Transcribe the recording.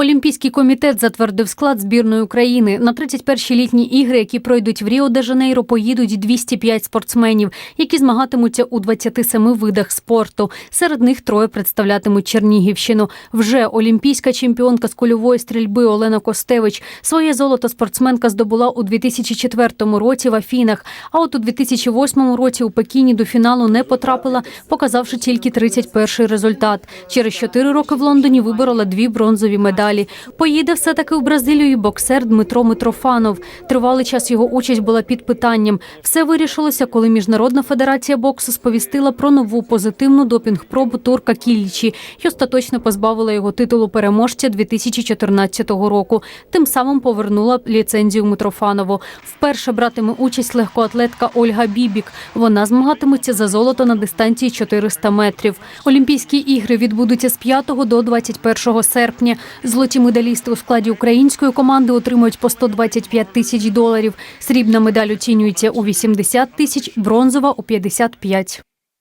Олімпійський комітет затвердив склад збірної України. На 31-ті літні ігри, які пройдуть в Ріо-де-Жанейро, поїдуть 205 спортсменів, які змагатимуться у 27 видах спорту. Серед них троє представлятимуть Чернігівщину. Вже олімпійська чемпіонка з кульової стрільби Олена Костевич своє золото спортсменка здобула у 2004 році в Афінах. А от у 2008 році у Пекіні до фіналу не потрапила, показавши тільки 31-й результат. Через 4 роки в Лондоні виборола дві бронзові медалі. Поїде все-таки у Бразилію і боксер Дмитро Митрофанов. Тривалий час його участь була під питанням. Все вирішилося, коли Міжнародна федерація боксу сповістила про нову позитивну допінг-пробу турка Кілічі і остаточно позбавила його титулу переможця 2014 року. Тим самим повернула ліцензію Митрофанову. Вперше братиме участь легкоатлетка Ольга Бібік. Вона змагатиметься за золото на дистанції 400 метрів. Олімпійські ігри відбудуться з 5 до 21 серпня. Золоті медалісти у складі української команди отримують по 125 тисяч доларів. Срібна медаль оцінюється у 80 тисяч, бронзова у 55.